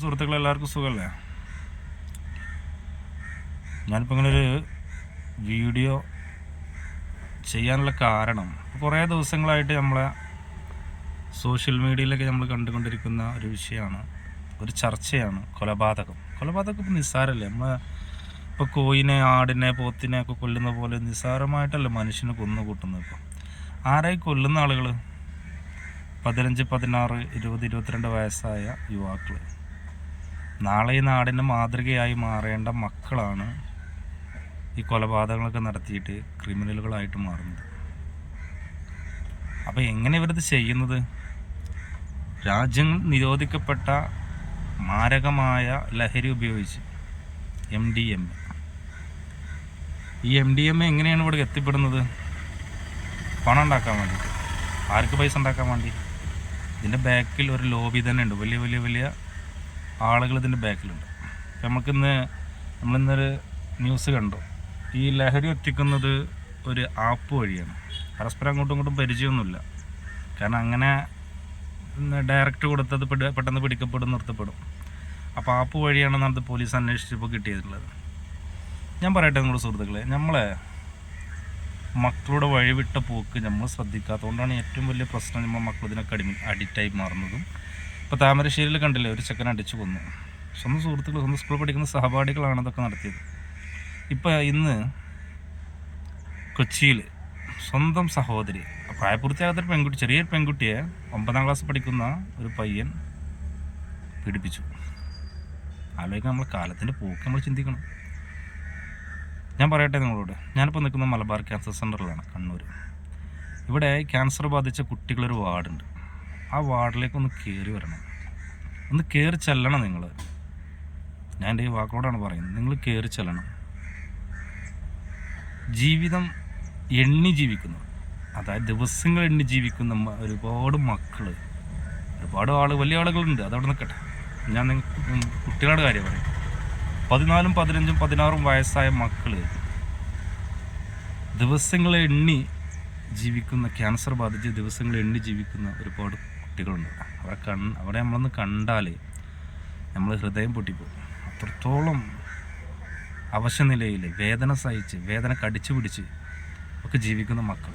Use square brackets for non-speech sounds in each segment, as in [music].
സുഹൃത്തുക്കളെ എല്ലാവർക്കും സുഖമല്ലേ? ഞാനിപ്പോൾ ഒരു വീഡിയോ ചെയ്യാനുള്ള കാരണം കുറേ ദിവസങ്ങളായിട്ട് നമ്മളെ സോഷ്യൽ മീഡിയയിലൊക്കെ നമ്മൾ കണ്ടുകൊണ്ടിരിക്കുന്ന ഒരു വിഷയമാണ് ഒരു ചർച്ചയാണ് കൊലപാതകം. കൊലപാതകം ഇപ്പോൾ നിസ്സാരമല്ലേ? നമ്മൾ ഇപ്പോൾ കോയിനെ ആടിനെ പോത്തിനെ ഒക്കെ കൊല്ലുന്ന പോലെ നിസ്സാരമായിട്ടല്ല മനുഷ്യനെ കൊന്നു കൂട്ടുന്നത് ഇപ്പോൾ ആരായി കൊല്ലുന്ന ആളുകൾ പതിനഞ്ച് പതിനാറ് ഇരുപത് ഇരുപത്തിരണ്ട് വയസ്സായ യുവാക്കൾ നാളെ ഈ നാടിന്റെ മാതൃകയായി മാറേണ്ട മക്കളാണ് ഈ കൊലപാതകങ്ങളൊക്കെ നടത്തിയിട്ട് ക്രിമിനലുകളായിട്ട് മാറുന്നത്. അപ്പോൾ എങ്ങനെ ഇവരത് ചെയ്യുന്നത്? രാജ്യങ്ങൾ നിരോധിക്കപ്പെട്ട മാരകമായ ലഹരി ഉപയോഗിച്ച് എം ഡി എം എ ഈ എം ഡി എം എ എങ്ങനെയാണ് ഇവിടെ എത്തിപ്പെടുന്നത്? പണം ഉണ്ടാക്കാൻ വേണ്ടിയിട്ട്. ആർക്ക് പൈസ ഉണ്ടാക്കാൻ വേണ്ടി? ഇതിന്റെ ബാക്കിൽ ഒരു ലോബി തന്നെ ഉണ്ട്. വലിയ വലിയ വലിയ ആളുകൾ ഇതിന്റെ ബാക്കിലുണ്ട്. നമുക്കിന്ന് നമ്മളിന്നൊരു ന്യൂസ് കണ്ടു. ഈ ലഹരി എത്തിക്കുന്നത് ഒരു ആപ്പ് വഴിയാണ്. പരസ്പരം അങ്ങോട്ടും ഇങ്ങോട്ടും പരിചയമൊന്നുമില്ല. കാരണം അങ്ങനെ ഡയറക്റ്റ് കൊടുത്തത് പെട്ടെന്ന് പിടിക്കപ്പെടും നിർത്തപ്പെടും. അപ്പോൾ ആപ്പ് വഴിയാണ് നമ്മുടെ പോലീസ് അന്വേഷിച്ചപ്പോൾ കിട്ടിയിട്ടുള്ളത്. ഞാൻ പറയട്ടെ നിങ്ങളുടെ സുഹൃത്തുക്കളെ നമ്മളെ മക്കളുടെ വഴിവിട്ട പോക്ക് നമ്മൾ ശ്രദ്ധിക്കാത്തതുകൊണ്ടാണ് ഏറ്റവും വലിയ പ്രശ്നം നമ്മൾ മക്കൾ ഇതിനൊക്കെ അടിമ അഡിക്റ്റായി മാറുന്നതും. ഇപ്പോൾ താമരശ്ശേരിയിൽ കണ്ടില്ലേ ഒരു ചെക്കൻ അടിച്ചു കൊന്നു. സ്വന്തം സുഹൃത്തുക്കൾ സ്വന്തം സ്കൂളിൽ പഠിക്കുന്ന സഹപാഠികളാണ് അതൊക്കെ നടത്തിയത്. ഇപ്പോൾ ഇന്ന് കൊച്ചിയിൽ സ്വന്തം സഹോദരി പ്രായപൂർത്തിയാകാത്തൊരു പെൺകുട്ടി ചെറിയൊരു പെൺകുട്ടിയെ ഒമ്പതാം ക്ലാസ് പഠിക്കുന്ന ഒരു പയ്യൻ പീഡിപ്പിച്ചു. ആലോചിക്കാൻ നമ്മൾ കാലത്തിന്റെ പോക്ക് നമ്മൾ ചിന്തിക്കണം. ഞാൻ പറയട്ടെ നിങ്ങളോട്. ഞാനിപ്പോൾ നിൽക്കുന്നത് മലബാർ ക്യാൻസർ സെന്ററിലാണ് കണ്ണൂർ ഇവിടെ ക്യാൻസർ ബാധിച്ച കുട്ടികളൊരു വാർഡുണ്ട് ആ വാർഡിലേക്ക് ഒന്ന് കയറി വരണം. ഒന്ന് കയറി ചെല്ലണം നിങ്ങൾ ഞാൻ എന്റെ ഈ വാക്കോടാണ് പറയുന്നത്. നിങ്ങൾ കയറി ചെല്ലണം. ജീവിതം എണ്ണി ജീവിക്കുന്നു. അതായത് ദിവസങ്ങൾ എണ്ണി ജീവിക്കുന്ന ഒരുപാട് മക്കൾ ഒരുപാട് ആൾ വലിയ ആളുകളുണ്ട്. അതവിടെ നിൽക്കട്ടെ. ഞാൻ കുട്ടികളുടെ കാര്യം പറയും. പതിനാലും പതിനഞ്ചും പതിനാറും വയസ്സായ മക്കൾ ദിവസങ്ങളെ എണ്ണി ജീവിക്കുന്ന ക്യാൻസർ ബാധിച്ച് ദിവസങ്ങളെ എണ്ണി ജീവിക്കുന്ന ഒരുപാട് കുട്ടികളുണ്ട്. അവരെ കൺ അവരെ നമ്മളൊന്ന് കണ്ടാൽ നമ്മൾ ഹൃദയം പൊട്ടിപ്പോകും. അത്രത്തോളം അവശനിലയിൽ വേദന സഹിച്ച് വേദന കടിച്ചു പിടിച്ച് ഒക്കെ ജീവിക്കുന്ന മക്കൾ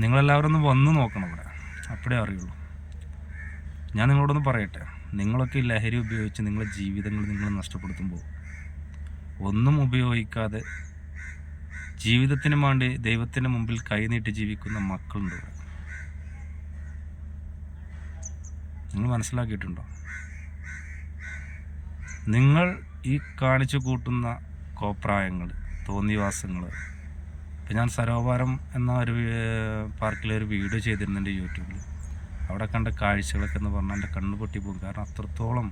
നിങ്ങളെല്ലാവരും ഒന്ന് വന്ന് നോക്കണം ഇവിടെ. അപ്പോഴേ അറിയുള്ളൂ. ഞാൻ നിങ്ങളോടൊന്ന് പറയട്ടെ. നിങ്ങളൊക്കെ ലഹരി ഉപയോഗിച്ച് നിങ്ങളുടെ ജീവിതങ്ങൾ നിങ്ങൾ നഷ്ടപ്പെടുത്തുമ്പോൾ ഒന്നും ഉപയോഗിക്കാതെ ജീവിതത്തിന് വേണ്ടി ദൈവത്തിന്റെ മുമ്പിൽ കൈനീട്ടി ജീവിക്കുന്ന മക്കളുണ്ട് ഇവിടെ. നിങ്ങൾ മനസ്സിലാക്കിയിട്ടുണ്ടോ? നിങ്ങൾ ഈ കാണിച്ചു കൂട്ടുന്ന കോപ്രായങ്ങൾ തോന്നിവാസങ്ങൾ ഇപ്പം ഞാൻ സരോവരം എന്ന ഒരു പാർക്കിലൊരു വീഡിയോ ചെയ്തിരുന്നുണ്ട് യൂട്യൂബിൽ അവിടെ കണ്ട കാഴ്ചകളൊക്കെ എന്ന് പറഞ്ഞാൽ എന്റെ കണ്ണ് പൊട്ടിപ്പോകും കാരണം അത്രത്തോളം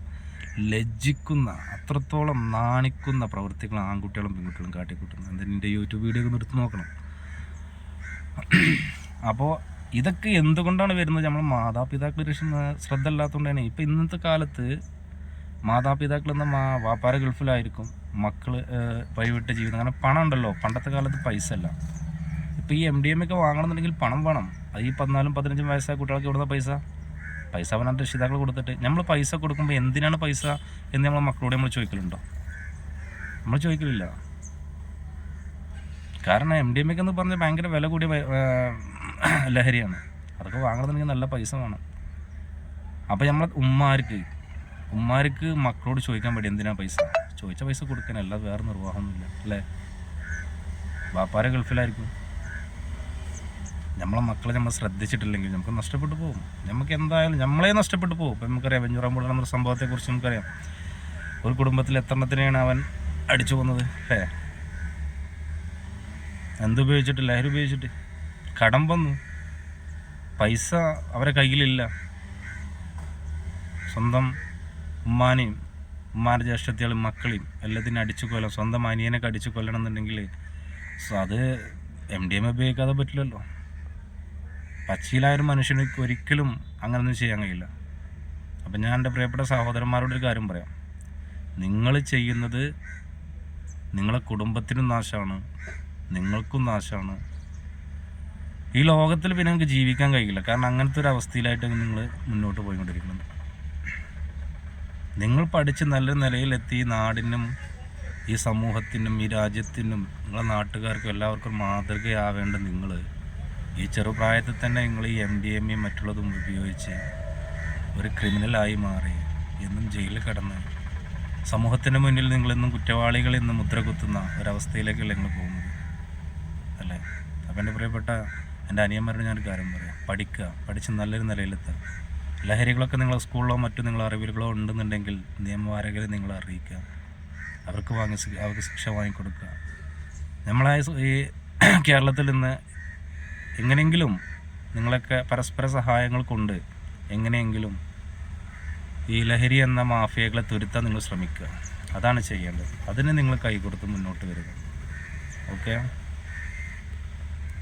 ലജ്ജിക്കുന്ന അത്രത്തോളം നാണിക്കുന്ന പ്രവൃത്തികൾ ആൺകുട്ടികളും പെൺകുട്ടികളും കാട്ടിക്കൂട്ടുന്നു എന്തായാലും എന്റെ യൂട്യൂബ് വീഡിയോ ഒക്കെ എടുത്ത് നോക്കണം. അപ്പോൾ ഇതൊക്കെ എന്തുകൊണ്ടാണ് വരുന്നത്? നമ്മൾ മാതാപിതാക്കൾ ശ്രദ്ധ ഇല്ലാത്തതുകൊണ്ടാണ് ഇപ്പം ഇന്നത്തെ കാലത്ത് മാതാപിതാക്കൾ എന്ന മാ വ്യാപാര ഗൾഫിലായിരിക്കും മക്കൾ വഴിവിട്ട ജീവിതം കാരണം പണം ഉണ്ടല്ലോ. പണ്ടത്തെ കാലത്ത് പൈസ അല്ല ഇപ്പോൾ ഈ എം ഡി എം ഒക്കെ വാങ്ങണമെന്നുണ്ടെങ്കിൽ പണം വേണം. അത് ഈ പതിനാലും പതിനഞ്ചും വയസ്സായ കുട്ടികൾക്ക് ഇവിടുന്ന പൈസ? പൈസ അവനാണ് രക്ഷിതാക്കൾ കൊടുത്തിട്ട്. നമ്മൾ പൈസ കൊടുക്കുമ്പോൾ എന്തിനാണ് പൈസ എന്ന് നമ്മൾ മക്കളോട് നമ്മൾ ചോദിക്കലുണ്ടോ? നമ്മൾ ചോദിക്കലില്ല. കാരണം എം ഡി എം ഒക്കെ എന്ന് പറഞ്ഞാൽ ഭയങ്കര വില കൂടിയ ലഹരിയാണ്. അതൊക്കെ വാങ്ങണമെന്നുണ്ടെങ്കിൽ നല്ല പൈസ വേണം. അപ്പോൾ നമ്മൾ ഉമ്മാർക്ക് ഉമ്മാർക്ക് മക്കളോട് ചോദിക്കാൻ പറ്റും എന്തിനാ പൈസ? ചോദിച്ച പൈസ കൊടുക്കാൻ അല്ലാതെ വേറെ നിർവാഹമൊന്നുമില്ല അല്ലേ? വാപ്പാരെ ഗൾഫിലായിരിക്കും. നമ്മളെ മക്കളെ നമ്മൾ ശ്രദ്ധിച്ചിട്ടില്ലെങ്കിൽ നമുക്ക് നഷ്ടപ്പെട്ടു പോകും. നമുക്ക് എന്തായാലും നമ്മളെ നഷ്ടപ്പെട്ടു പോകും. ഇപ്പം നമുക്കറിയാം വെഞ്ഞുറാമ്പുഴ നമ്മുടെ സംഭവത്തെക്കുറിച്ച് നമുക്കറിയാം. ഒരു കുടുംബത്തിൽ എത്രണ്ണത്തിനെയാണ് അവൻ അടിച്ചു പോകുന്നത് അല്ലേ? എന്തുപയോഗിച്ചിട്ട്? ലഹരി ഉപയോഗിച്ചിട്ട്? കടം വന്നു. പൈസ അവരെ കയ്യിലില്ല. സ്വന്തം ഉമ്മാനെയും ഉമ്മാന്റെ ജ്യേഷ്ഠത്തികളും മക്കളെയും എല്ലാത്തിനും അടിച്ചു കൊല്ലാം സ്വന്തം അനിയനൊക്കെ അടിച്ചു കൊല്ലണം എന്നുണ്ടെങ്കിൽ അത് എം ഡി എം ഉപയോഗിക്കാതെ പറ്റില്ലല്ലോ. പച്ചയിലായ ഒരു മനുഷ്യന് ഒരിക്കലും അങ്ങനൊന്നും ചെയ്യാൻ കഴിയില്ല. അപ്പം ഞാൻ എന്റെ പ്രിയപ്പെട്ട സഹോദരന്മാരോട് ഒരു കാര്യം പറയാം. നിങ്ങൾ ചെയ്യുന്നത് നിങ്ങളെ കുടുംബത്തിനും നാശമാണ്. നിങ്ങൾക്കും നാശമാണ്. ഈ ലോകത്തിൽ പിന്നെ നിങ്ങൾക്ക് ജീവിക്കാൻ കഴിയില്ല. കാരണം അങ്ങനത്തെ ഒരു അവസ്ഥയിലായിട്ട് നിങ്ങൾ മുന്നോട്ട് പോയിക്കൊണ്ടിരിക്കുന്നത്. നിങ്ങൾ പഠിച്ച് നല്ല നിലയിലെത്തി നാടിനും ഈ സമൂഹത്തിനും ഈ രാജ്യത്തിനും നിങ്ങളെ നാട്ടുകാർക്കും എല്ലാവർക്കും മാതൃകയാവേണ്ട നിങ്ങൾ ഈ ചെറുപ്രായത്തിൽ തന്നെ നിങ്ങൾ ഈ എം ഡി എം മറ്റുള്ളതും ഉപയോഗിച്ച് ഒരു ക്രിമിനലായി മാറി എന്നും ജയിലിൽ കിടന്ന് സമൂഹത്തിന് മുന്നിൽ നിങ്ങളെന്നും കുറ്റവാളികളിൽ നിന്ന് മുദ്ര കുത്തുന്ന ഒരവസ്ഥയിലേക്കല്ലേ നിങ്ങൾ പോകുന്നത്? അല്ലേ? അപ്പം എന്റെ പ്രിയപ്പെട്ട എന്റെ അനിയന്മാരോട് ഞാനൊരു കാര്യം പറയാം. പഠിക്കുക. പഠിച്ച് നല്ലൊരു നിലയിലെത്തുക. ലഹരികളൊക്കെ നിങ്ങൾ സ്കൂളിലോ മറ്റു നിങ്ങൾ അറിവുകളോ ഉണ്ടെന്നുണ്ടെങ്കിൽ നിയമവാരകരെ നിങ്ങൾ അറിയിക്കുക. അവർക്ക് വാങ്ങി അവർക്ക് ശിക്ഷ വാങ്ങിക്കൊടുക്കുക. നമ്മളെ ഈ [clears throat] കേരളത്തിൽ നിന്ന് എങ്ങനെയെങ്കിലും നിങ്ങളൊക്കെ പരസ്പര സഹായങ്ങൾ കൊണ്ട് എങ്ങനെയെങ്കിലും ഈ ലഹരി എന്ന മാഫിയകളെ തുരുത്താൻ നിങ്ങൾ ശ്രമിക്കുക. അതാണ് ചെയ്യേണ്ടത്. അതിന് നിങ്ങൾ കൈ കൊടുത്ത് മുന്നോട്ട് വരിക. ഓക്കെ?